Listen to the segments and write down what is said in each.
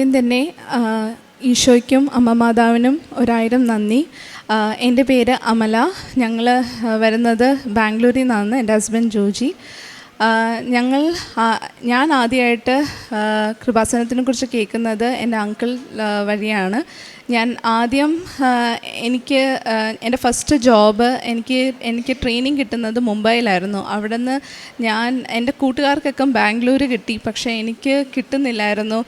ആദ്യം തന്നെ ഈശോയ്ക്കും അമ്മ മാതാവിനും ഒരായിരം നന്ദി. എന്റെ പേര് അമല. ഞങ്ങൾ വരുന്നത് ബാംഗ്ലൂരിൽ നിന്നാണ് എന്റെ ഹസ്ബൻഡ് ജോജി. ഞങ്ങൾ ഞാൻ ആദ്യമായിട്ട് കൃപാസനത്തിനെ കുറിച്ച് കേൾക്കുന്നത് എന്റെ അങ്കിൾ വഴിയാണ്. ഞാൻ ആദ്യം എനിക്ക് എന്റെ ഫസ്റ്റ് ജോബ് എനിക്ക് എനിക്ക് ട്രെയിനിങ് കിട്ടുന്നത് മുംബൈയിലായിരുന്നു. അവിടെ നിന്ന് ഞാൻ എന്റെ കൂട്ടുകാർക്കൊക്കെ ബാംഗ്ലൂർ കിട്ടി പക്ഷേ എനിക്ക് കിട്ടുന്നില്ലായിരുന്നു.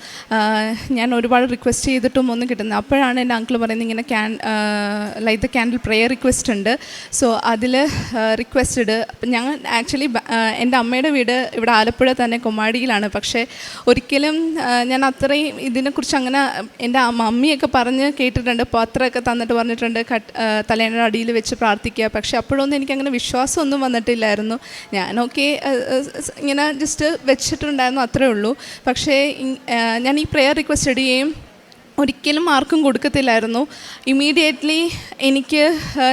ഞാൻ ഒരുപാട് റിക്വസ്റ്റ് ചെയ്തിട്ടും ഒന്നും കിട്ടുന്നില്ല. അപ്പോഴാണ് എന്റെ അങ്കിൾ പറയുന്നത് ഇങ്ങനെ can light the candle prayer request ഉണ്ട്. സോ അതിൽ റിക്വസ്റ്റഡ് ഞങ്ങൾ ആക്ച്വലി എന്റെ അമ്മയുടെ വീട് ഇവിടെ ആലപ്പുഴ തന്നെ കുമ്മാടിയിലാണ്. പക്ഷേ ഒരിക്കലും ഞാൻ അത്രയും ഇതിനെക്കുറിച്ച് അങ്ങനെ എന്റെ മമ്മിയൊക്കെ പറഞ്ഞ് കേട്ടിട്ടുണ്ട് പത്രമൊക്കെ തന്നിട്ട് പറഞ്ഞിട്ടുണ്ട് കട്ട് തലേന്റെ അടിയിൽ വെച്ച് പ്രാർത്ഥിക്കുക. പക്ഷേ അപ്പോഴൊന്നും എനിക്കങ്ങനെ വിശ്വാസമൊന്നും വന്നിട്ടില്ലായിരുന്നു. ഞാനൊക്കെ ഇങ്ങനെ ജസ്റ്റ് വെച്ചിട്ടുണ്ടായിരുന്നു അത്രേ ഉള്ളൂ. പക്ഷേ ഞാൻ ഈ പ്രെയർ റിക്വസ്റ്റ് ഇടുകയും ഒരിക്കലും ആർക്കും കൊടുക്കത്തില്ലായിരുന്നു. ഇമീഡിയറ്റ്ലി എനിക്ക്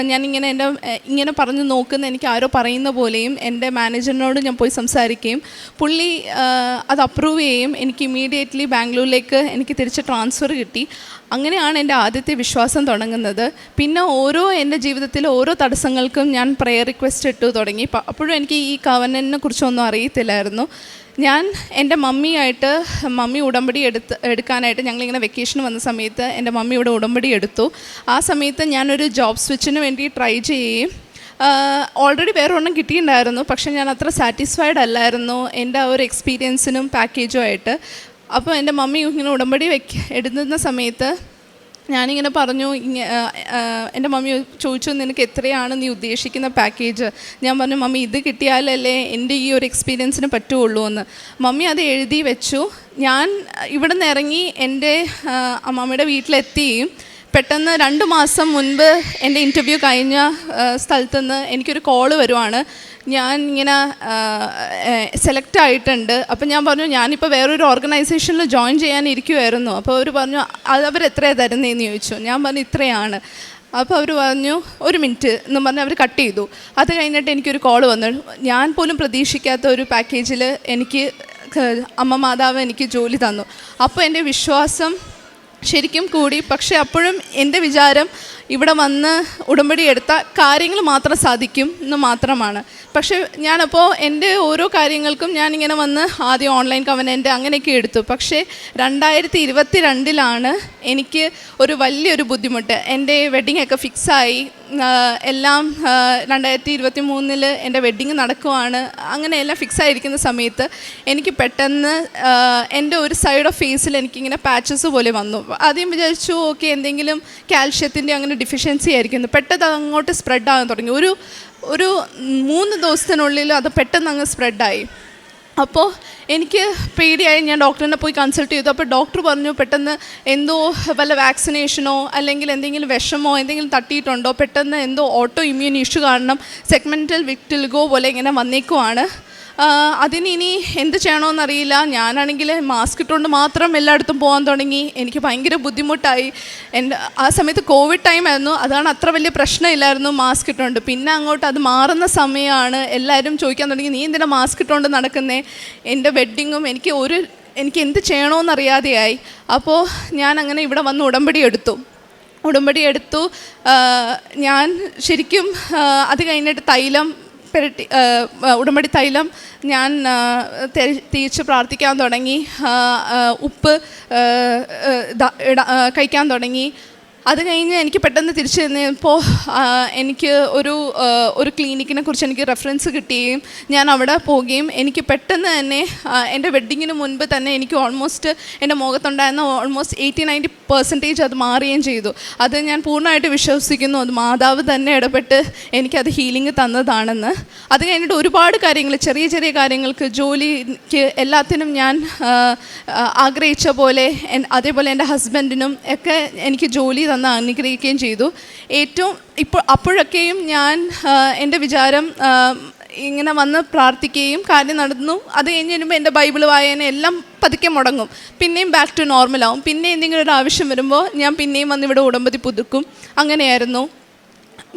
ഞാനിങ്ങനെ എന്റെ ഇങ്ങനെ പറഞ്ഞു നോക്കുന്ന എനിക്ക് ആരോ പറയുന്ന പോലെയും എന്റെ മാനേജറിനോട് ഞാൻ പോയി സംസാരിക്കുകയും പുള്ളി അത് അപ്രൂവ് ചെയ്യുകയും എനിക്ക് ഇമീഡിയറ്റ്ലി ബാംഗ്ലൂരിലേക്ക് എനിക്ക് തിരിച്ച് ട്രാൻസ്ഫർ കിട്ടി. അങ്ങനെയാണ് എന്റെ ആദ്യത്തെ വിശ്വാസം തുടങ്ങുന്നത്. പിന്നെ ഓരോ എന്റെ ജീവിതത്തിലെ ഓരോ തടസ്സങ്ങൾക്കും ഞാൻ പ്രയർ റിക്വസ്റ്റ് ഇട്ടു തുടങ്ങി. അപ്പോഴും എനിക്ക് ഈ കവനനെ കുറിച്ചൊന്നും അറിയത്തില്ലായിരുന്നു. ഞാൻ എന്റെ മമ്മിയായിട്ട് മമ്മി ഉടമ്പടി എടുത്ത് എടുക്കാനായിട്ട് ഞങ്ങളിങ്ങനെ വെക്കേഷൻ വന്ന സമയത്ത് എന്റെ മമ്മിയുടെ ഉടമ്പടി എടുത്തു. ആ സമയത്ത് ഞാനൊരു ജോബ് സ്വിച്ചിന് വേണ്ടി ട്രൈ ചെയ്യുകയും ഓൾറെഡി വേറെ ഒന്നും കിട്ടിയിട്ടുണ്ടായിരുന്നു. പക്ഷേ ഞാൻ അത്ര സാറ്റിസ്ഫൈഡ് അല്ലായിരുന്നു എന്റെ ആ ഒരു എക്സ്പീരിയൻസിനും പാക്കേജും ആയിട്ട്. അപ്പോൾ എന്റെ മമ്മി ഇങ്ങനെ ഉടമ്പടി വെക്ക എടുക്കുന്ന സമയത്ത് ഞാനിങ്ങനെ പറഞ്ഞു എന്റെ മമ്മി ചോദിച്ചു നിനക്ക് എത്രയാണ് നീ ഉദ്ദേശിക്കുന്ന പാക്കേജ് ഞാൻ പറഞ്ഞു മമ്മി ഇത് കിട്ടിയാലല്ലേ എന്റെ ഈ ഒരു എക്സ്പീരിയൻസിന് പറ്റുള്ളൂ എന്ന്. മമ്മി അത് എഴുതി വെച്ചു. ഞാൻ ഇവിടെ നിന്ന് ഇറങ്ങി എന്റെ അമ്മമ്മയുടെ വീട്ടിലെത്തുകയും പെട്ടെന്ന് രണ്ട് മാസം മുൻപ് എന്റെ ഇന്റർവ്യൂ കഴിഞ്ഞ സ്ഥലത്ത് സ്ഥലത്തുനിന്ന് എനിക്കൊരു കോൾ വരുവാണ്. ഞാൻ ഇങ്ങനെ സെലക്ട് ആയിട്ടുണ്ട്. അപ്പം ഞാൻ പറഞ്ഞു ഞാനിപ്പോൾ വേറൊരു ഓർഗനൈസേഷനിൽ ജോയിൻ ചെയ്യാൻ ഇരിക്കുമായിരുന്നു അപ്പോൾ അവർ പറഞ്ഞു അത് അവർ എത്രയാണ് തരുന്നതെന്ന് ചോദിച്ചു. ഞാൻ പറഞ്ഞു ഇത്രയാണ്. അപ്പോൾ അവർ പറഞ്ഞു ഒരു മിനിറ്റ് എന്ന് പറഞ്ഞ് അവർ കട്ട് ചെയ്തു. അത് കഴിഞ്ഞിട്ട് എനിക്കൊരു കോൾ വന്നു. ഞാൻ പോലും പ്രതീക്ഷിക്കാത്ത ഒരു പാക്കേജിൽ എനിക്ക് അമ്മ മാതാവ് എനിക്ക് ജോലി തന്നു. അപ്പോൾ എന്റെ വിശ്വാസം ശരിക്കും കൂടി. പക്ഷെ അപ്പോഴും എന്റെ വിചാരം ഇവിടെ വന്ന് ഉടമ്പടി എടുത്ത കാര്യങ്ങൾ മാത്രം സാധിക്കും എന്ന് മാത്രമാണ്. പക്ഷേ ഞാനപ്പോൾ എന്റെ ഓരോ കാര്യങ്ങൾക്കും ഞാനിങ്ങനെ വന്ന് ആദ്യം ഓൺലൈൻ കവനന്റ് അങ്ങനെയൊക്കെ എടുത്തു. പക്ഷേ രണ്ടായിരത്തി ഇരുപത്തി രണ്ടിലാണ് എനിക്ക് ഒരു വലിയൊരു ബുദ്ധിമുട്ട്. എന്റെ വെഡ്ഡിംഗ് ഒക്കെ ഫിക്സായി എല്ലാം രണ്ടായിരത്തി ഇരുപത്തി മൂന്നിൽ എന്റെ വെഡ്ഡിങ് നടക്കുവാണ്. അങ്ങനെ എല്ലാം ഫിക്സ് ആയിരിക്കുന്ന സമയത്ത് എനിക്ക് പെട്ടെന്ന് എന്റെ ഒരു സൈഡ് ഓഫ് ഫേസിൽ എനിക്കിങ്ങനെ പാച്ചസ് പോലെ വന്നു. ആദ്യം വിചാരിച്ചു ഓക്കെ എന്തെങ്കിലും കാൽഷ്യത്തിന്റെ അങ്ങനെ ഡിഫിഷ്യൻസി ആയിരിക്കുന്നു. പെട്ടെന്ന് അങ്ങോട്ട് സ്പ്രെഡ് ആകാൻ തുടങ്ങി. ഒരു ഒരു മൂന്ന് ദിവസത്തിനുള്ളിൽ അത് പെട്ടെന്ന് അങ്ങ് സ്പ്രെഡായി അപ്പോൾ എനിക്ക് പേടിയായി ഞാൻ ഡോക്ടറിനെ പോയി കൺസൾട്ട് ചെയ്തു. അപ്പോൾ ഡോക്ടർ പറഞ്ഞു പെട്ടെന്ന് എന്തോ വല്ല വാക്സിനേഷനോ അല്ലെങ്കിൽ എന്തെങ്കിലും വിഷമോ എന്തെങ്കിലും തട്ടിയിട്ടുണ്ടോ? പെട്ടെന്ന് എന്തോ ഓട്ടോ ഇമ്മ്യൂൺ ഇഷ്യൂ കാരണം സെഗ്മെന്റൽ വിക്ടിൽഗോ പോലെ ഇങ്ങനെ വന്നേക്കുവാണ്. ആ, അതിന് ഇനി എന്ത് ചെയ്യണമെന്നറിയില്ല ഞാനാണെങ്കിൽ മാസ്ക് ഇട്ടുകൊണ്ട് മാത്രം എല്ലായിടത്തും പോകാൻ തുടങ്ങി. എനിക്ക് ഭയങ്കര ബുദ്ധിമുട്ടായി. എന്റെ ആ സമയത്ത് കോവിഡ് ടൈം ആയിരുന്നു. അതാണ് അത്ര വലിയ പ്രശ്നമില്ലായിരുന്നു മാസ്ക് ഇട്ടുകൊണ്ട് പിന്നെ അങ്ങോട്ട് അത് മാറുന്ന സമയമാണ് എല്ലാവരും ചോദിക്കാൻ തുടങ്ങി നീ എന്തിനാ മാസ്ക് ഇട്ടുകൊണ്ട് നടക്കുന്നേ? എന്റെ വെഡ്ഡിങ്ങും എനിക്ക് ഒരു എനിക്ക് എന്ത് ചെയ്യണമെന്നറിയാതെയായി അപ്പോൾ ഞാൻ അങ്ങനെ ഇവിടെ വന്ന് ഉടമ്പടി എടുത്തു. ഉടമ്പടി എടുത്തു. ഞാൻ ശരിക്കും അത് കഴിഞ്ഞിട്ട് തൈലം പുരട്ടി ഉടമ്പടി തൈലം ഞാൻ തേച്ച് പ്രാർത്ഥിക്കാൻ തുടങ്ങി. ഉപ്പ് കഴിക്കാൻ തുടങ്ങി. അത് കഴിഞ്ഞ് എനിക്ക് പെട്ടെന്ന് തിരിച്ചു തന്നപ്പോൾ എനിക്ക് ഒരു ഒരു ക്ലിനിക്കിനെ കുറിച്ച് എനിക്ക് റെഫറൻസ് കിട്ടുകയും ഞാൻ അവിടെ പോവുകയും എനിക്ക് പെട്ടെന്ന് തന്നെ എന്റെ വെഡ്ഡിങ്ങിന് മുൻപ് തന്നെ എനിക്ക് ഓൾമോസ്റ്റ് എന്റെ മുഖത്തുണ്ടായിരുന്ന ഓൾമോസ്റ്റ് എയ്റ്റി നയന്റി പെർസെന്റേജ് അത് മാറുകയും ചെയ്തു. അത് ഞാൻ പൂർണമായിട്ട് വിശ്വസിക്കുന്നു. അത് മാതാവ് തന്നെ ഇടപെട്ട് എനിക്കത് ഹീലിംഗ് തന്നതാണെന്ന്. അത് കഴിഞ്ഞിട്ട് ഒരുപാട് കാര്യങ്ങൾ ചെറിയ ചെറിയ കാര്യങ്ങൾക്ക് ജോലിക്ക് എല്ലാത്തിനും ഞാൻ ആഗ്രഹിച്ച പോലെ അതേപോലെ എന്റെ ഹസ്ബൻഡിനും ഒക്കെ എനിക്ക് ജോലി തന്ന് അനുഗ്രഹിക്കുകയും ചെയ്തു. ഏറ്റവും ഇപ്പോൾ അപ്പോഴൊക്കെയും ഞാൻ എന്റെ വിചാരം ഇങ്ങനെ വന്ന് പ്രാർത്ഥിക്കുകയും കാര്യം നടന്നു. അത് കഴിഞ്ഞ് വരുമ്പോൾ എന്റെ ബൈബിൾ വായന എല്ലാം പതുക്കെ മുടങ്ങും. പിന്നെയും ബാക്ക് ടു നോർമലാവും പിന്നെ എന്തെങ്കിലും ഒരു ആവശ്യം വരുമ്പോൾ ഞാൻ പിന്നെയും വന്ന് ഇവിടെ ഉടമ്പതി പുതുക്കും. അങ്ങനെയായിരുന്നു.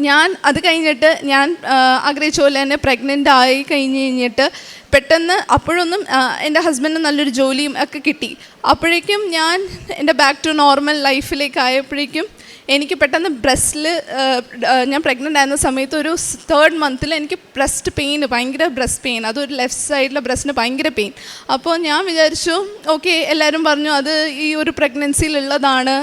ഞാൻ അത് കഴിഞ്ഞിട്ട് ഞാൻ ആഗ്രഹിച്ച പോലെ തന്നെ പ്രഗ്നന്റ് ആയി കഴിഞ്ഞ് കഴിഞ്ഞിട്ട് പെട്ടെന്ന് അപ്പോഴൊന്നും എന്റെ ഹസ്ബൻഡിന് നല്ലൊരു ജോലിയും ഒക്കെ കിട്ടി. അപ്പോഴേക്കും ഞാൻ എന്റെ ബാക്ക് ടു നോർമൽ ലൈഫിലേക്ക് ആയപ്പോഴേക്കും എനിക്ക് പെട്ടെന്ന് ബ്രസ്റ്റിൽ ഞാൻ പ്രഗ്നന്റ് ആയിരുന്ന സമയത്ത് ഒരു തേർഡ് മന്തിൽ എനിക്ക് ബ്രസ്റ്റ് പെയിൻ ഭയങ്കര ബ്രസ്റ്റ് പെയിൻ അതൊരു ലെഫ്റ്റ് സൈഡിലെ ബ്രസ്റ്റിന് ഭയങ്കര പെയിൻ അപ്പോൾ ഞാൻ വിചാരിച്ചു ഓക്കെ എല്ലാവരും പറഞ്ഞു അത് ഈ ഒരു പ്രഗ്നൻസിയിലുള്ളതാണ്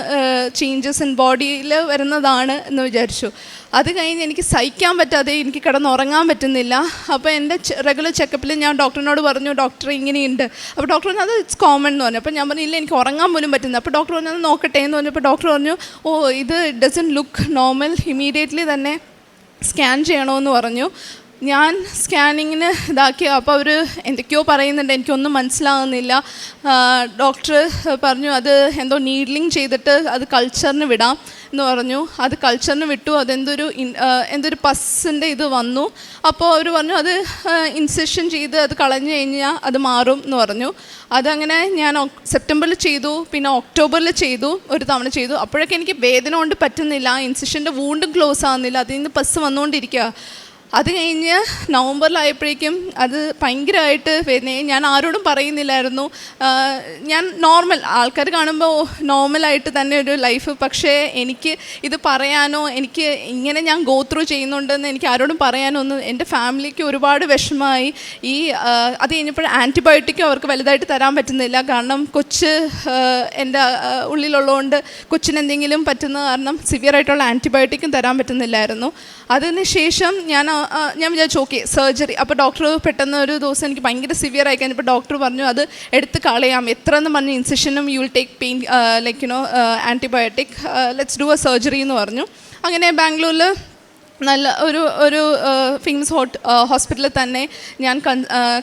ചേഞ്ചസ് ഇൻ ബോഡിയിൽ വരുന്നതാണ് എന്ന് വിചാരിച്ചു. അത് കഴിഞ്ഞ് എനിക്ക് സഹിക്കാൻ പറ്റാതെ എനിക്ക് കിടന്നുറങ്ങാൻ പറ്റുന്നില്ല. അപ്പോൾ എന്റെ റെഗുലർ ചെക്കപ്പിൽ ഞാൻ ഡോക്ടറിനോട് പറഞ്ഞു ഡോക്ടർ ഇങ്ങനെയുണ്ട്. അപ്പോൾ ഡോക്ടർ പറഞ്ഞു അത് ഇറ്റ്സ് കോമൺ എന്ന് പറഞ്ഞു. അപ്പോൾ ഞാൻ പറഞ്ഞു ഇല്ല എനിക്ക് ഉറങ്ങാൻ പോലും പറ്റുന്നില്ല. അപ്പോൾ ഡോക്ടർ പറഞ്ഞു അത് നോക്കട്ടെ എന്ന് പറഞ്ഞപ്പോൾ ഡോക്ടർ പറഞ്ഞു ഓ ഇത് ഡസൻ ലുക്ക് നോർമൽ ഇമീഡിയറ്റ്ലി തന്നെ സ്കാൻ ചെയ്യണമെന്ന് പറഞ്ഞു. ഞാൻ സ്കാനിങ്ങിന് ഇതാക്കി. അപ്പോൾ അവർ എന്തൊക്കെയോ പറയുന്നുണ്ട്. എനിക്കൊന്നും മനസ്സിലാകുന്നില്ല ഡോക്ടർ പറഞ്ഞു അത് എന്തോ നീഡ്ലിങ് ചെയ്തിട്ട് അത് കൾച്ചറിന് വിടാം എന്ന് പറഞ്ഞു. അത് കൾച്ചറിന് വിട്ടു. അതെന്തൊരു എന്തൊരു പസ്സിന്റെ ഇത് വന്നു. അപ്പോൾ അവർ പറഞ്ഞു അത് ഇൻസെഷൻ ചെയ്ത് അത് കളഞ്ഞു കഴിഞ്ഞാൽ അത് മാറും എന്ന് പറഞ്ഞു. അതങ്ങനെ ഞാൻ സെപ്റ്റംബറിൽ ചെയ്തു. പിന്നെ ഒക്ടോബറിൽ ചെയ്തു. ഒരു തവണ ചെയ്തു. അപ്പോഴൊക്കെ എനിക്ക് വേദന കൊണ്ട് പറ്റുന്നില്ല. ഇൻസെഷന്റെ വൂണ്ടും ക്ലോസ് ആകുന്നില്ല അതിൽ നിന്ന് പസ് വന്നുകൊണ്ടിരിക്കുക അത് കഴിഞ്ഞ് നവംബറിലായപ്പോഴേക്കും അത് ഭയങ്കരമായിട്ട് വേദനയായി ഞാൻ ആരോടും പറയുന്നില്ലായിരുന്നു. ഞാൻ നോർമൽ ആൾക്കാർ കാണുമ്പോൾ നോർമലായിട്ട് തന്നെ ഒരു ലൈഫ്. പക്ഷേ എനിക്ക് ഇത് പറയാനോ എനിക്ക് ഇങ്ങനെ ഞാൻ ഗോ ത്രൂ ചെയ്യുന്നുണ്ടെന്ന് എനിക്ക് ആരോടും പറയാനോ ഒന്നും എന്റെ ഫാമിലിക്ക് ഒരുപാട് വിഷമമായി. ഈ അത് കഴിഞ്ഞപ്പോൾ ആന്റിബയോട്ടിക്കും അവർക്ക് വലുതായിട്ട് തരാൻ പറ്റുന്നില്ല. കാരണം കൊച്ച് എന്റെ ഉള്ളിലുള്ളതുകൊണ്ട് കൊച്ചിന് എന്തെങ്കിലും പറ്റുന്ന കാരണം സിവിയർ ആയിട്ടുള്ള ആന്റിബയോട്ടിക്കും തരാൻ പറ്റുന്നില്ലായിരുന്നു. അതിന് ശേഷം ഞാൻ ഞാൻ വിചാരിച്ചു ഓക്കെ സർജറി. അപ്പോൾ ഡോക്ടർ പെട്ടെന്ന് ഒരു ദിവസം എനിക്ക് ഭയങ്കര സിവിയർ ആയിക്കാൻ ഇപ്പോൾ ഡോക്ടർ പറഞ്ഞു അത് എടുത്ത് കളയാം. എത്ര എന്ന് പറഞ്ഞ് ഇൻസെഷനും you will take pain like you know antibiotic let's do a surgery എന്ന് പറഞ്ഞു. അങ്ങനെ ബാംഗ്ലൂരിൽ നല്ല ഒരു ഒരു ഫിംസ് ഹോട്ട് ഹോസ്പിറ്റലിൽ തന്നെ ഞാൻ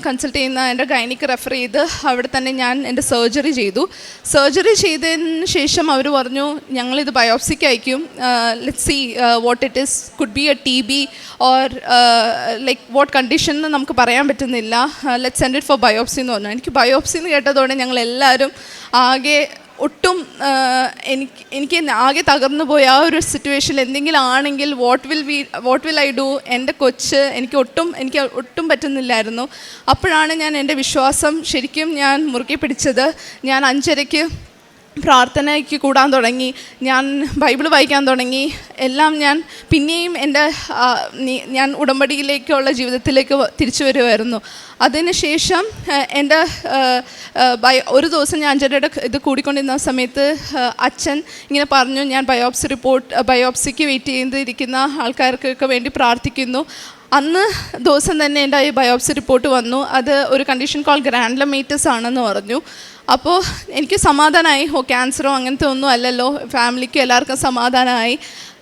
കൺസൾട്ട് ചെയ്യുന്ന എന്റെ ഗൈനിക്ക് റെഫർ ചെയ്ത് അവിടെ തന്നെ ഞാൻ എന്റെ സർജറി ചെയ്തു. സർജറി ചെയ്തതിന് ശേഷം അവർ പറഞ്ഞു ഞങ്ങളിത് ബയോപ്സിക്ക് അയക്കും. Let see what it is could be a T B or like what condition എന്ന് നമുക്ക് പറയാൻ പറ്റുന്നില്ല. Let send it for biopsy എന്ന് പറഞ്ഞു. എനിക്ക് ബയോപ്സി എന്ന് കേട്ടതോടെ ഞങ്ങൾ എല്ലാവരും ആകെ ഒട്ടും എനിക്ക് എനിക്ക് ആകെ തകർന്നു പോയ ആ ഒരു സിറ്റുവേഷനിൽ എന്തെങ്കിലും ആണെങ്കിൽ what will we what will I do എന്റെ കൊച്ച് എനിക്ക് ഒട്ടും എനിക്ക് ഒട്ടും പറ്റുന്നില്ലായിരുന്നു. അപ്പോഴാണ് ഞാൻ എന്റെ വിശ്വാസം ശരിക്കും ഞാൻ മുറുകെ പിടിച്ചത്. ഞാൻ അഞ്ചരയ്ക്ക് പ്രാർത്ഥനയ്ക്ക് കൂടാൻ തുടങ്ങി ഞാൻ ബൈബിൾ വായിക്കാൻ തുടങ്ങി എല്ലാം ഞാൻ പിന്നെയും എന്റെ ഞാൻ ഉടമ്പടിയിലേക്കുള്ള ജീവിതത്തിലേക്ക് തിരിച്ചു വരുമായിരുന്നു അതിനുശേഷം എന്റെ ഒരു ദിവസം ഞാൻ അഞ്ചരയുടെ ഇത് കൂടിക്കൊണ്ടിരുന്ന സമയത്ത് അച്ഛൻ ഇങ്ങനെ പറഞ്ഞു ഞാൻ ബയോപ്സി റിപ്പോർട്ട് ബയോപ്സിക്ക് വെയിറ്റ് ചെയ്തിരിക്കുന്ന ആൾക്കാർക്കൊക്കെ വേണ്ടി പ്രാർത്ഥിക്കുന്നു. അന്ന് ദിവസം തന്നെ എന്റെ ബയോപ്സി റിപ്പോർട്ട് വന്നു. അത് ഒരു കണ്ടീഷൻ കോൾ ഗ്രാൻഡ്ലമേറ്റസ് ആണെന്ന് പറഞ്ഞു. അപ്പോൾ എനിക്ക് സമാധാനമായി ഓ ക്യാൻസറോ അങ്ങനത്തെ ഒന്നും അല്ലല്ലോ. ഫാമിലിക്കും എല്ലാവർക്കും സമാധാനമായി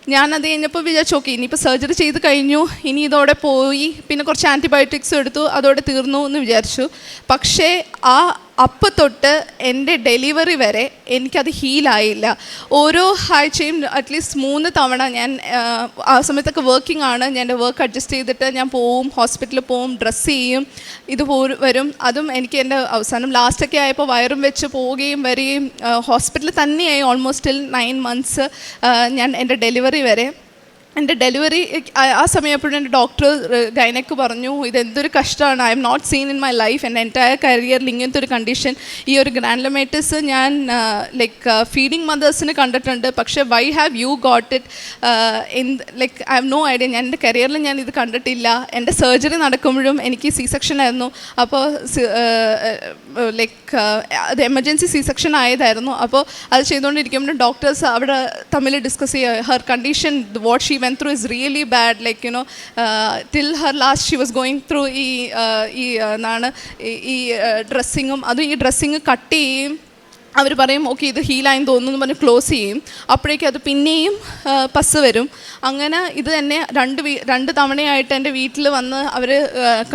ഞാനത് കഴിഞ്ഞപ്പോൾ വിചാരിച്ചു ഓക്കെ ഇനിയിപ്പോൾ സർജറി ചെയ്ത് കഴിഞ്ഞു. ഇനി ഇതോടെ പോയി. പിന്നെ കുറച്ച് ആന്റിബയോട്ടിക്സ് എടുത്തു. അതോടെ തീർന്നു എന്ന് വിചാരിച്ചു. പക്ഷേ ആ അപ്പം തൊട്ട് എന്റെ ഡെലിവറി വരെ എനിക്കത് ഹീലായില്ല ഓരോ ആഴ്ചയും അറ്റ്ലീസ്റ്റ് മൂന്ന് തവണ ഞാൻ ആ, സമയത്തൊക്കെ വർക്കിംഗ് ആണ്. ഞാൻ എന്റെ വർക്ക് അഡ്ജസ്റ്റ് ചെയ്തിട്ട് ഞാൻ പോവും ഹോസ്പിറ്റലിൽ പോവും ഡ്രസ്സ് ചെയ്യും ഇത് വരും. അതും എനിക്ക് എന്റെ അവസാനം ലാസ്റ്റൊക്കെ ആയപ്പോൾ വയറും വെച്ച് പോവുകയും വരികയും ഹോസ്പിറ്റലിൽ തന്നെയായി ഓൾമോസ്റ്റ് നയൻ മന്ത്സ് ഞാൻ എന്റെ ഡെലിവറി വരെ എന്റെ ഡെലിവറി ആ സമയപ്പോഴും എന്റെ ഡോക്ടർ ഗൈനക്ക് പറഞ്ഞു ഇതെന്തൊരു കഷ്ടമാണ്. I'm not seen in my life എന്റെ എന്റയർ കരിയറിൽ ഇങ്ങനത്തെ ഒരു കണ്ടീഷൻ ഈ ഒരു ഗ്രാൻഡ്ലമേറ്റസ് ഞാൻ ലൈക്ക് ഫീഡിങ് മദേഴ്സിന് കണ്ടിട്ടുണ്ട്. പക്ഷേ why have you got it in like I have no idea ഞാൻ എന്റെ കരിയറിൽ ഞാൻ ഇത് കണ്ടിട്ടില്ല. എന്റെ സർജറി നടക്കുമ്പോഴും എനിക്ക് സി സെക്ഷൻ ആയിരുന്നു അപ്പോൾ ലൈക്ക് അത് എമർജൻസി സി സെക്ഷൻ ആയതായിരുന്നു. അപ്പോൾ അത് ചെയ്തുകൊണ്ടിരിക്കുമ്പോൾ ഡോക്ടേഴ്സ് അവിടെ തമ്മിൽ ഡിസ്കസ് ചെയ്യുക her condition what she when through is really bad like you know till her last she was going through ഈ uh, ഈ uh, എന്താണ് ഈ- ഈ ഡ്രസ്സിങ്ങും അതും ഈ ഡ്രസ്സിങ് കട്ട് ചെയ്യും അവർ പറയും ഓക്കെ ഇത് ഹീലായെന്ന് തോന്നുന്നു പറഞ്ഞ് ക്ലോസ് ചെയ്യും. അപ്പോഴേക്കും അത് പിന്നെയും പസ് വരും. അങ്ങനെ ഇത് തന്നെ രണ്ട് വീ രണ്ട് തവണയായിട്ട് എന്റെ വീട്ടിൽ വന്ന് അവർ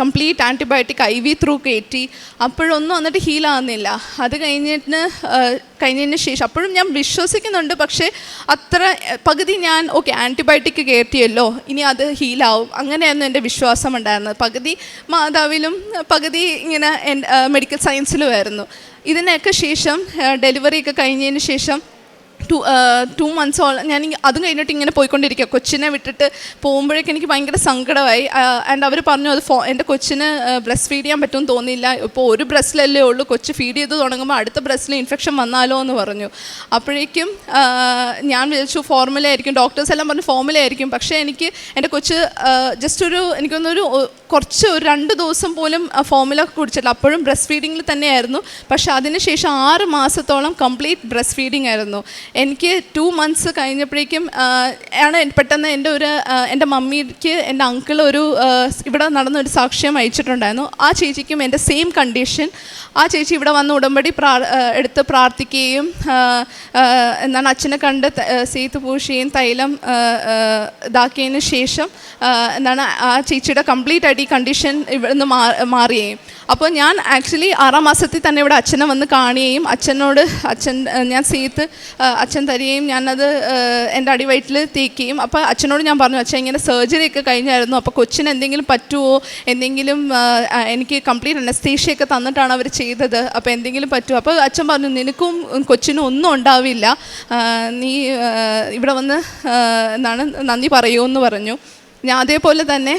complete antibiotic I V through കയറ്റി. അപ്പോഴൊന്നും വന്നിട്ട് ഹീലാകുന്നില്ല അത് കഴിഞ്ഞിട്ട് കഴിഞ്ഞതിന് ശേഷം അപ്പോഴും ഞാൻ വിശ്വസിക്കുന്നുണ്ട്. പക്ഷേ അത്ര പകുതി ഞാൻ ഓക്കെ ആന്റിബയോട്ടിക് കയറ്റിയല്ലോ ഇനി അത് ഹീലാവും അങ്ങനെയായിരുന്നു എന്റെ വിശ്വാസം ഉണ്ടായിരുന്നത്. പകുതി മാതാവിലും പകുതി ഇങ്ങനെ മെഡിക്കൽ സയൻസിലുമായിരുന്നു ഇതിനൊക്കെ ശേഷം ഡെലിവറി ഒക്കെ കഴിഞ്ഞതിന് ശേഷം ടു ടു മന്ത്സോളം ഞാൻ അതും കഴിഞ്ഞിട്ട് ഇങ്ങനെ പോയിക്കൊണ്ടിരിക്കുക കൊച്ചിനെ വിട്ടിട്ട് പോകുമ്പോഴേക്കും എനിക്ക് ഭയങ്കര സങ്കടമായി. ആൻഡ് അവർ പറഞ്ഞു അത് ഫോ എന്റെ കൊച്ചിന് ബ്രസ്റ്റ് ഫീഡ് ചെയ്യാൻ പറ്റുമെന്ന് തോന്നിയില്ല. ഇപ്പോൾ ഒരു ബ്രസ്റ്റിലല്ലേ ഉള്ളൂ. കൊച്ച് ഫീഡ് ചെയ്ത് തുടങ്ങുമ്പോൾ അടുത്ത ബ്രസ്റ്റിൽ ഇൻഫെക്ഷൻ വന്നാലോ എന്ന് പറഞ്ഞു. അപ്പോഴേക്കും ഞാൻ വിചാരിച്ചു ഫോർമുല ആയിരിക്കും. ഡോക്ടേഴ്സ് എല്ലാം പറഞ്ഞു ഫോർമുല ആയിരിക്കും. പക്ഷേ എനിക്ക് എന്റെ കൊച്ച് ജസ്റ്റ് ഒരു എനിക്കൊന്നൊരു കുറച്ച് ഒരു രണ്ട് ദിവസം പോലും ഫോർമുല കുടിച്ചിട്ടില്ല. അപ്പോഴും ബ്രസ്റ്റ് ഫീഡിങ്ങിൽ തന്നെയായിരുന്നു. പക്ഷേ അതിനുശേഷം ആറ് മാസത്തോളം കംപ്ലീറ്റ് ബ്രസ്റ്റ് ഫീഡിങ് ആയിരുന്നു. എനിക്ക് ടു മന്ത്സ് കഴിഞ്ഞപ്പോഴേക്കും ആണ് പെട്ടെന്ന് എന്റെ ഒരു എന്റെ മമ്മിക്ക് എന്റെ അങ്കിൾ ഒരു ഇവിടെ നടന്ന ഒരു സാക്ഷ്യം അയച്ചിട്ടുണ്ടായിരുന്നു. ആ ചേച്ചിക്കും എന്റെ സെയിം കണ്ടീഷൻ ആ ചേച്ചി ഇവിടെ വന്ന് ഉടമ്പടി പ്രാ എടുത്ത് പ്രാർത്ഥിക്കുകയും എന്താണ് അച്ഛനെ കണ്ട് സീത്ത് പൂശുകയും തൈലം ഇതാക്കിയതിന് ശേഷം എന്നാണ് എന്താണ് ആ ചേച്ചിയുടെ കംപ്ലീറ്റ് ആയിട്ട് ഈ കണ്ടീഷൻ ഇവിടെ നിന്ന് മാറുകയും അപ്പോൾ ഞാൻ ആക്ച്വലി ആറാം മാസത്തിൽ തന്നെ ഇവിടെ അച്ഛനെ വന്ന് കാണുകയും അച്ഛനോട് അച്ഛൻ ഞാൻ സീത്ത് അച്ഛൻ തരികയും ഞാനത് എന്റെ അടിവയറ്റിൽ തേക്കുകയും അപ്പോൾ അച്ഛനോട് ഞാൻ പറഞ്ഞു അച്ഛൻ ഇങ്ങനെ സർജറി ഒക്കെ കഴിഞ്ഞായിരുന്നു അപ്പോൾ കൊച്ചിന് എന്തെങ്കിലും പറ്റുമോ എന്തെങ്കിലും എനിക്ക് കംപ്ലീറ്റ് അനസ്തീഷയൊക്കെ തന്നിട്ടാണ് അവർ ചെയ്തത് അപ്പോൾ എന്തെങ്കിലും പറ്റുമോ അപ്പോൾ അച്ഛൻ പറഞ്ഞു നിനക്കും കൊച്ചിനും ഒന്നും ഉണ്ടാവില്ല. നീ ഇവിടെ വന്ന് എന്താണ് നന്ദി എന്ന് പറഞ്ഞു. ഞാൻ അതേപോലെ തന്നെ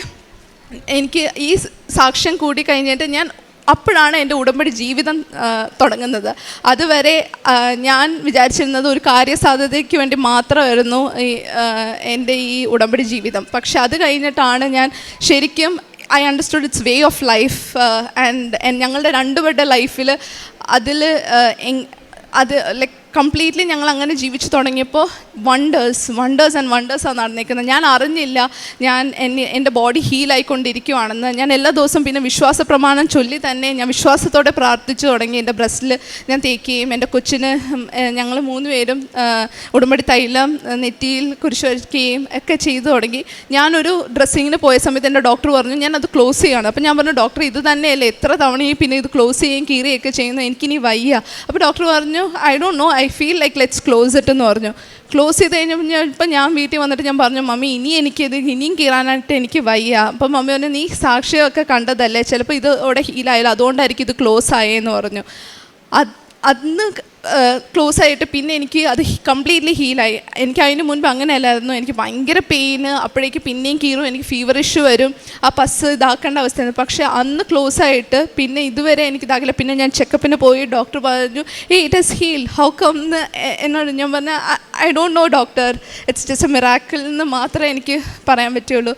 എനിക്ക് ഈ സാക്ഷ്യം കൂടി കഴിഞ്ഞിട്ട് ഞാൻ അപ്പോഴാണ് എന്റെ ഉടമ്പടി ജീവിതം തുടങ്ങുന്നത്. അതുവരെ ഞാൻ വിചാരിച്ചിരുന്നത് ഒരു കാര്യസാധ്യതയ്ക്ക് വേണ്ടി മാത്രമായിരുന്നു ഈ എന്റെ ഈ ഉടമ്പടി ജീവിതം. പക്ഷെ അത് കഴിഞ്ഞിട്ടാണ് ഞാൻ ശരിക്കും I understood it's way of life and ഞങ്ങളുടെ രണ്ടുപേരുടെ ലൈഫിൽ അതിൽ അത് ലൈക്ക് കംപ്ലീറ്റ്ലി ഞങ്ങൾ അങ്ങനെ ജീവിച്ചു തുടങ്ങിയപ്പോൾ വണ്ടേഴ്സ് വണ്ടേഴ്സ് ആൻഡ് വണ്ടേഴ്സാണ് നടന്നിരിക്കുന്നത് ഞാൻ അറിഞ്ഞില്ല. ഞാൻ എന്നെ എന്റെ ബോഡി ഹീലായിക്കൊണ്ടിരിക്കുവാണെന്ന് ഞാൻ എല്ലാ ദിവസവും പിന്നെ വിശ്വാസ പ്രമാണം ചൊല്ലി തന്നെ ഞാൻ വിശ്വാസത്തോടെ പ്രാർത്ഥിച്ചു തുടങ്ങി. എന്റെ ബ്രസ്റ്റിൽ ഞാൻ തേക്കുകയും എന്റെ കൊച്ചിന് ഞങ്ങൾ മൂന്ന് പേരും ഉടുമ്പടി തൈലം നെറ്റിയിൽ കുരിശ് വരയ്ക്കുകയും ഒക്കെ ചെയ്തു തുടങ്ങി. ഞാനൊരു ഡ്രസ്സിങ്ങിന് പോയ സമയത്ത് എന്റെ ഡോക്ടർ പറഞ്ഞു ഞാൻ അത് ക്ലോസ് ചെയ്യാണ്. അപ്പോൾ ഞാൻ പറഞ്ഞു ഡോക്ടർ ഇത് തന്നെയല്ലേ? എത്ര തവണയും പിന്നെ ഇത് ക്ലോസ് ചെയ്യുകയും കീറുകയൊക്കെ ചെയ്യുന്നത്? എനിക്കിനി വയ്യ. അപ്പോൾ ഡോക്ടർ പറഞ്ഞു I don't know feel like let's close it എന്ന് പറഞ്ഞു. ക്ലോസ് ചെയ്ത് കഴിഞ്ഞപ്പോൾ ഞാൻ വീട്ടിൽ വന്നിട്ട് ഞാൻ പറഞ്ഞു മമ്മി ഇനി എനിക്കിത് ഇനിയും കീറാനായിട്ട് എനിക്ക് വയ്യ. അപ്പം മമ്മി പറഞ്ഞു നീ സാക്ഷിയൊക്കെ കണ്ടതല്ലേ? ചിലപ്പോൾ ഇത് ഇവിടെ ഹീലായാലും അതുകൊണ്ടായിരിക്കും ഇത് ക്ലോസ് ആയേന്ന് പറഞ്ഞു. അത് അന്ന് ക്ലോസ് ആയിട്ട് പിന്നെ എനിക്ക് അത് കംപ്ലീറ്റ്ലി ഹീലായി എനിക്ക് അതിന് മുൻപ് അങ്ങനെ അല്ലായിരുന്നു എനിക്ക് ഭയങ്കര പെയിന് അപ്പോഴേക്ക് പിന്നെയും കീറും. എനിക്ക് ഫീവർ ഇഷ്യൂ വരും. ആ പസ് ഇതാക്കേണ്ട അവസ്ഥയായിരുന്നു പക്ഷേ അന്ന് ക്ലോസ് ആയിട്ട് പിന്നെ ഇതുവരെ എനിക്ക് ഇതാക്കില്ല പിന്നെ ഞാൻ ചെക്കപ്പിന് പോയി. ഡോക്ടർ പറഞ്ഞു eh it has heal how come എന്ന് എന്നോട് ഞാൻ പറഞ്ഞ I don't know doctor it's just a miracle എന്ന് മാത്രമേ എനിക്ക് പറയാൻ പറ്റുള്ളൂ.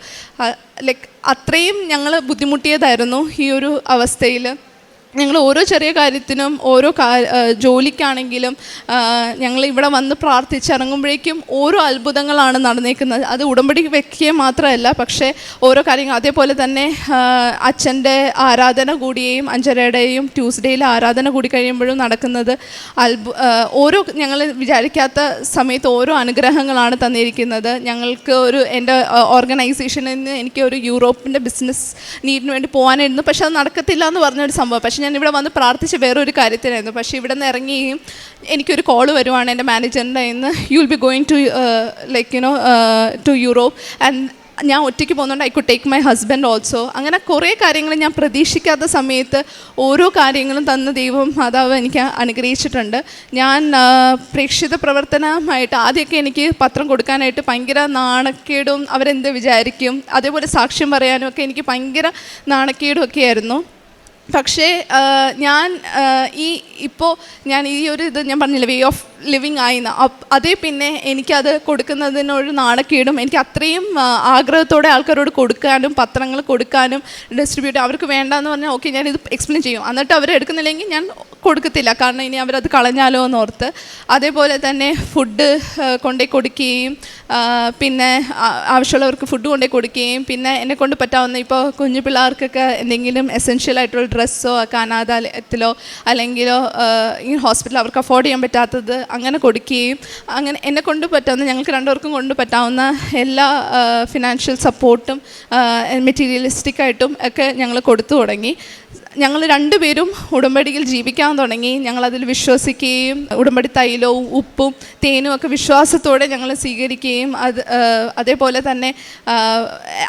ലൈക്ക് അത്രയും ഞങ്ങൾ ബുദ്ധിമുട്ടിയതായിരുന്നു ഈ ഒരു അവസ്ഥയിൽ ഞങ്ങൾ ഓരോ ചെറിയ കാര്യത്തിനും ഓരോ ജോലിക്കാണെങ്കിലും ഞങ്ങൾ ഇവിടെ വന്ന് പ്രാർത്ഥിച്ചിറങ്ങുമ്പോഴേക്കും ഓരോ അത്ഭുതങ്ങളാണ് നടന്നേക്കുന്നത്. അത് ഉടമ്പടി വെക്കുക മാത്രമല്ല പക്ഷേ ഓരോ കാര്യങ്ങൾ അതേപോലെ തന്നെ അച്ഛന്റെ ആരാധന കൂടിയും അഞ്ചരയുടെയും ട്യൂസ്ഡേയിൽ ആരാധന കൂടി കഴിയുമ്പോഴും നടക്കുന്നത് അത്ഭു ഓരോ ഞങ്ങൾ വിചാരിക്കാത്ത സമയത്ത് ഓരോ അനുഗ്രഹങ്ങളാണ് തന്നിരിക്കുന്നത്. ഞങ്ങൾക്ക് ഒരു എന്റെ ഓർഗനൈസേഷനിൽ നിന്ന് എനിക്ക് ഒരു യൂറോപ്പിന്റെ ബിസിനസ് നീഡിന് വേണ്ടി പോകാനായിരുന്നു പക്ഷെ അത് നടക്കത്തില്ല എന്ന് പറഞ്ഞൊരു സംഭവം. പക്ഷെ ഞാൻ ഇവിടെ വന്ന് പ്രാർത്ഥിച്ച വേറൊരു കാര്യത്തിനായിരുന്നു. പക്ഷേ ഇവിടെ നിന്ന് ഇറങ്ങിയും എനിക്കൊരു കോൾ വരുവാണ് എന്റെ മാനേജറിന്റെ ഇന്ന് you will be going to like you know to Europe and ഞാൻ ഒറ്റയ്ക്ക് പോകുന്നുണ്ട് I could take my husband also അങ്ങനെ കുറേ കാര്യങ്ങൾ ഞാൻ പ്രതീക്ഷിക്കാത്ത സമയത്ത് ഓരോ കാര്യങ്ങളും തന്ന ദൈവം മാതാവ് എനിക്ക് അനുഗ്രഹിച്ചിട്ടുണ്ട്. ഞാൻ പ്രേക്ഷിത പ്രവർത്തനമായിട്ട് ആദ്യമൊക്കെ എനിക്ക് പത്രം കൊടുക്കാനായിട്ട് ഭയങ്കര നാണക്കേടും അവരെന്ത് വിചാരിക്കും. അതേപോലെ സാക്ഷ്യം പറയാനും ഒക്കെ എനിക്ക് ഭയങ്കര നാണക്കേടും ഒക്കെ ആയിരുന്നു. പക്ഷേ ഞാൻ ഈ ഇപ്പോൾ ഞാൻ ഈ ഒരു ഇത് ഞാൻ പറഞ്ഞില്ല വേ ഓഫ് ലിവിങ് ആയിന്ന്. അതേ പിന്നെ എനിക്കത് കൊടുക്കുന്നതിനൊരു നാണക്കേടും എനിക്ക് അത്രയും ആഗ്രഹത്തോടെ ആൾക്കാരോട് കൊടുക്കാനും പത്രങ്ങൾ കൊടുക്കാനും ഡിസ്ട്രിബ്യൂട്ട് അവർക്ക് വേണ്ടാന്ന് പറഞ്ഞാൽ ഓക്കെ ഇത് എക്സ്പ്ലെയിൻ ചെയ്യും. എന്നിട്ട് അവർ എടുക്കുന്നില്ലെങ്കിൽ ഞാൻ കൊടുക്കത്തില്ല. കാരണം ഇനി അവരത് കളഞ്ഞാലോ എന്ന് ഓർത്ത് അതേപോലെ തന്നെ ഫുഡ് കൊണ്ടേ കൊടുക്കുകയും പിന്നെ ആവശ്യമുള്ളവർക്ക് ഫുഡ് കൊണ്ടേ കൊടുക്കുകയും പിന്നെ എന്നെ കൊണ്ട് പറ്റാവുന്ന ഇപ്പോൾ കുഞ്ഞു പിള്ളേർക്കൊക്കെ എന്തെങ്കിലും എസെൻഷ്യൽ ആയിട്ടുള്ള ഡ്രസ്സോ ഒക്കെ അനാഥാലയത്തിലോ അല്ലെങ്കിലോ ഇങ്ങനെ ഹോസ്പിറ്റലിൽ അവർക്ക് അഫോർഡ് ചെയ്യാൻ പറ്റാത്തത് അങ്ങനെ കൊടുക്കുകയും അങ്ങനെ എന്നെ കൊണ്ട് പറ്റാവുന്ന ഞങ്ങൾക്ക് രണ്ടുപേർക്കും കൊണ്ട് പറ്റാവുന്ന എല്ലാ ഫിനാൻഷ്യൽ സപ്പോർട്ടും മെറ്റീരിയലിസ്റ്റിക്കായിട്ടും ഒക്കെ ഞങ്ങൾ കൊടുത്തു തുടങ്ങി. ഞങ്ങൾ രണ്ടുപേരും ഉടമ്പടിയിൽ ജീവിക്കാൻ തുടങ്ങി. ഞങ്ങളതിൽ വിശ്വസിക്കുകയും ഉടമ്പടി തൈലവും ഉപ്പും തേനും ഒക്കെ വിശ്വാസത്തോടെ ഞങ്ങൾ സ്വീകരിക്കുകയും അത് അതേപോലെ തന്നെ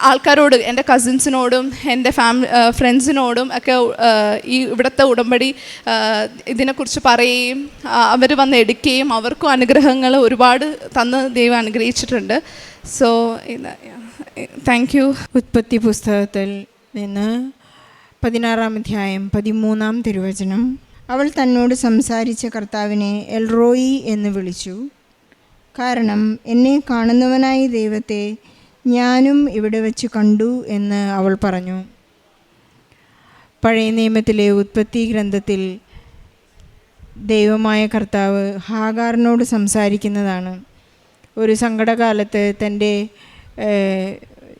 ആൾക്കാരോട് എന്റെ കസിൻസിനോടും എന്റെ ഫാമി ഫ്രണ്ട്സിനോടും ഒക്കെ ഈ ഇവിടുത്തെ ഉടമ്പടി ഇതിനെക്കുറിച്ച് പറയുകയും അവർ വന്ന് എടുക്കുകയും അവർക്കും അനുഗ്രഹങ്ങൾ ഒരുപാട് തന്ന് ദൈവം അനുഗ്രഹിച്ചിട്ടുണ്ട്. സോ താങ്ക് യു ഉത്പത്തി പുസ്തകത്തിൽ നിന്ന് പതിനാറാം അധ്യായം പതിമൂന്നാം തിരുവചനം. അവൾ തന്നോട് സംസാരിച്ച കർത്താവിനെ എൽറോയി എന്ന് വിളിച്ചു. കാരണം എന്നെ കാണുന്നവനായ ദൈവത്തെ ഞാനും ഇവിടെ വച്ച് കണ്ടു എന്ന് അവൾ പറഞ്ഞു. പഴയ നിയമത്തിലെ ഉത്പത്തി ഗ്രന്ഥത്തിൽ ദൈവമായ കർത്താവ് ഹാഗാറിനോട് സംസാരിക്കുന്നതാണ്. ഒരു സങ്കടകാലത്ത് തന്റെ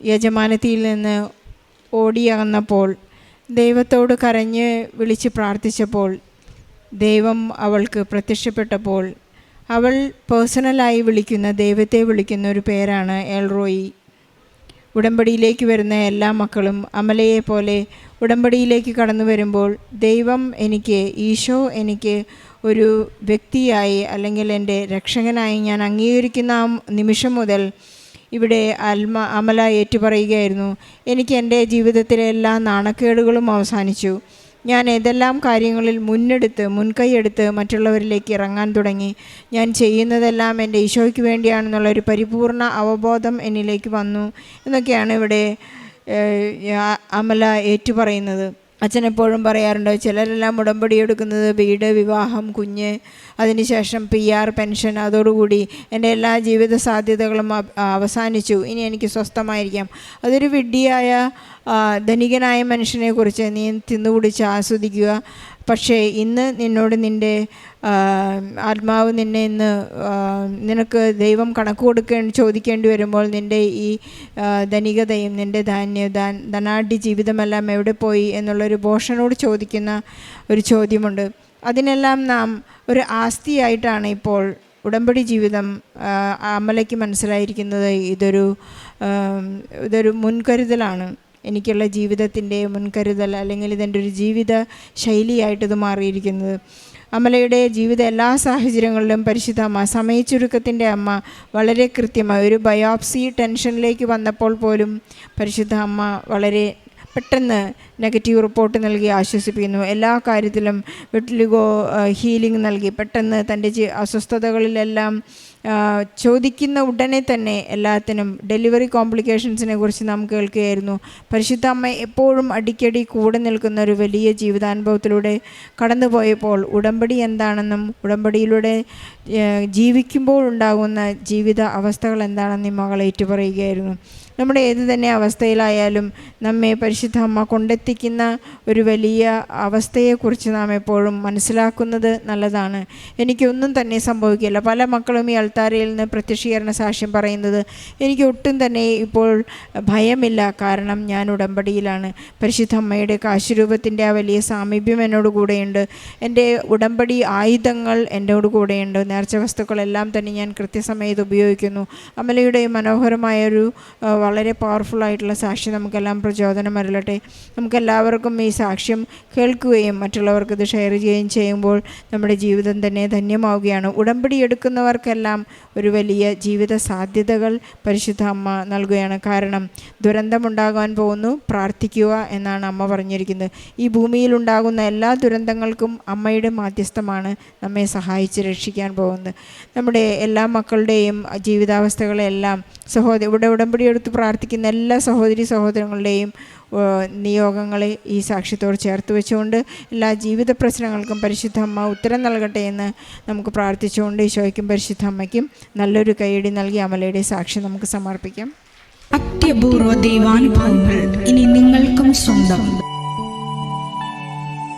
യജമാനത്തിയിൽ നിന്ന് ഓടിയകന്നപ്പോൾ ദൈവത്തോട് കരഞ്ഞ് വിളിച്ച് പ്രാർത്ഥിച്ചപ്പോൾ ദൈവം അവൾക്ക് പ്രത്യക്ഷപ്പെട്ടപ്പോൾ അവൾ പേഴ്സണലായി വിളിക്കുന്ന ദൈവത്തെ വിളിക്കുന്ന ഒരു പേരാണ് എൽറോയി. ഉടമ്പടിയിലേക്ക് വരുന്ന എല്ലാ മക്കളും അമലയെ പോലെ ഉടമ്പടിയിലേക്ക് കടന്നു വരുമ്പോൾ ദൈവം എനിക്ക് ഈശോ എനിക്ക് ഒരു വ്യക്തിയായി അല്ലെങ്കിൽ എന്റെ രക്ഷകനായി ഞാൻ അംഗീകരിക്കുന്ന ആ നിമിഷം മുതൽ ഇവിടെ അൽമ അമല ഏറ്റുപറയുകയായിരുന്നു. എനിക്ക് എന്റെ ജീവിതത്തിലെ എല്ലാ നാണക്കേടുകളും അവസാനിച്ചു. ഞാൻ ഏതെല്ലാം കാര്യങ്ങളിൽ മുന്നെടുത്ത് മുൻകൈയെടുത്ത് മറ്റുള്ളവരിലേക്ക് ഇറങ്ങാൻ തുടങ്ങി. ഞാൻ ചെയ്യുന്നതെല്ലാം എന്റെ ഈശോയ്ക്ക് വേണ്ടിയാണെന്നുള്ള ഒരു പരിപൂർണ അവബോധം എന്നിലേക്ക് വന്നു. എന്നൊക്കെയാണ് ഇവിടെ അമല ഏറ്റുപറയുന്നത്. അച്ഛൻ എപ്പോഴും പറയാറുണ്ട് ചിലരെല്ലാം ഉടമ്പടി എടുക്കുന്നത് വീട് വിവാഹം കുഞ്ഞ് അതിനുശേഷം പി ആർ പെൻഷൻ അതോടുകൂടി എന്റെ എല്ലാ ജീവിത സാധ്യതകളും അവസാനിച്ചു. ഇനി എനിക്ക് സ്വസ്ഥമായിരിക്കാം. അതൊരു വിഡ്ഢിയായ ധനികനായ മനുഷ്യനെക്കുറിച്ച് നീ തിന്നുകുടിച്ച് ആസ്വദിക്കുക. പക്ഷേ ഇന്ന് നിന്നോട് നിന്റെ ആത്മാവ് നിന്നെ ഇന്ന് നിനക്ക് ദൈവം കണക്ക് കൊടുക്കേണ്ടി ചോദിക്കേണ്ടി വരുമ്പോൾ നിന്റെ ഈ ധനികതയും നിന്റെ ധാന്യ ധനാഢ്യ ജീവിതമെല്ലാം എവിടെ പോയി എന്നുള്ളൊരു ബോഷനോട് ചോദിക്കുന്ന ഒരു ചോദ്യമുണ്ട്. അതിനെല്ലാം നാം ഒരു ആസ്തിയായിട്ടാണ് ഇപ്പോൾ ഉടമ്പടി ജീവിതം അമലയ്ക്ക് മനസ്സിലായിരിക്കുന്നത്. ഇതൊരു ഇതൊരു മുൻകരുതലാണ്. എനിക്കുള്ള ജീവിതത്തിന്റെ മുൻകരുതൽ അല്ലെങ്കിൽ ഇതെന്റെ ഒരു ജീവിത ശൈലിയായിട്ട് ഇത് മാറിയിരിക്കുന്നത്. അമലയുടെ ജീവിത എല്ലാ സാഹചര്യങ്ങളിലും പരിശുദ്ധ അമ്മ സമയച്ചുരുക്കത്തിന്റെ അമ്മ വളരെ കൃത്യമായി ഒരു ബയോപ്സി ടെൻഷനിലേക്ക് വന്നപ്പോൾ പോലും പരിശുദ്ധ അമ്മ വളരെ പെട്ടെന്ന് നെഗറ്റീവ് റിപ്പോർട്ട് നൽകി ആശ്വസിപ്പിക്കുന്നു. എല്ലാ കാര്യത്തിലും വിട്ടിലുകോ ഹീലിംഗ് നൽകി. പെട്ടെന്ന് തന്റെ അസ്വസ്ഥതകളിലെല്ലാം ചോദിക്കുന്ന ഉടനെ തന്നെ എല്ലാത്തിനും ഡെലിവറി കോംപ്ലിക്കേഷൻസിനെ കുറിച്ച് നാം കേൾക്കുകയായിരുന്നു. പരിശുദ്ധ അമ്മ എപ്പോഴും അടിക്കടി കൂടെ നിൽക്കുന്ന ഒരു വലിയ ജീവിതാനുഭവത്തിലൂടെ കടന്നുപോയപ്പോൾ ഉടമ്പടി എന്താണെന്നും ഉടമ്പടിയിലൂടെ ജീവിക്കുമ്പോൾ ഉണ്ടാകുന്ന ജീവിത അവസ്ഥകൾ എന്താണെന്നും മകൾ ഏറ്റുപറയുകയായിരുന്നു. നമ്മുടെ ഏത് തന്നെ അവസ്ഥയിലായാലും നമ്മെ പരിശുദ്ധ അമ്മ കൊണ്ടെത്തിക്കുന്ന ഒരു വലിയ അവസ്ഥയെക്കുറിച്ച് നാം എപ്പോഴും മനസ്സിലാക്കുന്നത് നല്ലതാണ്. എനിക്കൊന്നും തന്നെ സംഭവിക്കില്ല. പല മക്കളും ഈ അൾത്താരയിൽ നിന്ന് പ്രത്യക്ഷീകരണ സാക്ഷ്യം പറയുന്നത് എനിക്ക് ഒട്ടും തന്നെ ഇപ്പോൾ ഭയമില്ല. കാരണം ഞാൻ ഉടമ്പടിയിലാണ്. പരിശുദ്ധ അമ്മയുടെ കാശുരൂപത്തിന്റെ ആ വലിയ സാമീപ്യം എന്നോട് കൂടെയുണ്ട്. എന്റെ ഉടമ്പടി ആയുധങ്ങൾ എന്നോട് കൂടെയുണ്ട്. നേർച്ച വസ്തുക്കളെല്ലാം തന്നെ ഞാൻ കൃത്യസമയത്ത് ഉപയോഗിക്കുന്നു. അമലയുടെ മനോഹരമായൊരു വളരെ പവർഫുൾ ആയിട്ടുള്ള സാക്ഷ്യം നമുക്കെല്ലാം പ്രചോദനം അരുളട്ടെ. നമുക്കെല്ലാവർക്കും ഈ സാക്ഷ്യം കേൾക്കുകയും മറ്റുള്ളവർക്ക് ഇത് ഷെയർ ചെയ്യുകയും ചെയ്യുമ്പോൾ നമ്മുടെ ജീവിതം തന്നെ ധന്യമാവുകയാണ്. ഉടമ്പടി എടുക്കുന്നവർക്കെല്ലാം ഒരു വലിയ ജീവിത സാധ്യതകൾ പരിശുദ്ധ അമ്മ നൽകുകയാണ്. കാരണം ദുരന്തമുണ്ടാകാൻ പോകുന്നു പ്രാർത്ഥിക്കുക എന്നാണ് അമ്മ പറഞ്ഞിരിക്കുന്നത്. ഈ ഭൂമിയിൽ ഉണ്ടാകുന്ന എല്ലാ ദുരന്തങ്ങൾക്കും അമ്മയുടെ മാധ്യസ്ഥമാണ് നമ്മെ സഹായിച്ച് രക്ഷിക്കാൻ പോകുന്നത്. നമ്മുടെ എല്ലാ മക്കളുടെയും ജീവിതാവസ്ഥകളെല്ലാം സഹോദരി ഇവിടെ ഉടമ്പടി എടുത്ത് പ്രാർത്ഥിക്കുന്ന എല്ലാ സഹോദരി സഹോദരങ്ങളുടെയും നിയോഗങ്ങളെ ഈ സാക്ഷ്യത്തോട് ചേർത്ത് വെച്ചുകൊണ്ട് എല്ലാ ജീവിത പ്രശ്നങ്ങൾക്കും പരിശുദ്ധ അമ്മ ഉത്തരം നൽകട്ടെ എന്ന് നമുക്ക് പ്രാർത്ഥിച്ചുകൊണ്ട് ഈശോയ്ക്കും പരിശുദ്ധ അമ്മയ്ക്കും നല്ലൊരു കൈയടി നൽകി അമലയുടെ സാക്ഷി നമുക്ക് സമർപ്പിക്കാം. അത്യപൂർവ ദൈവാനുഭവങ്ങൾ ഇനി നിങ്ങൾക്കും സ്വന്തം.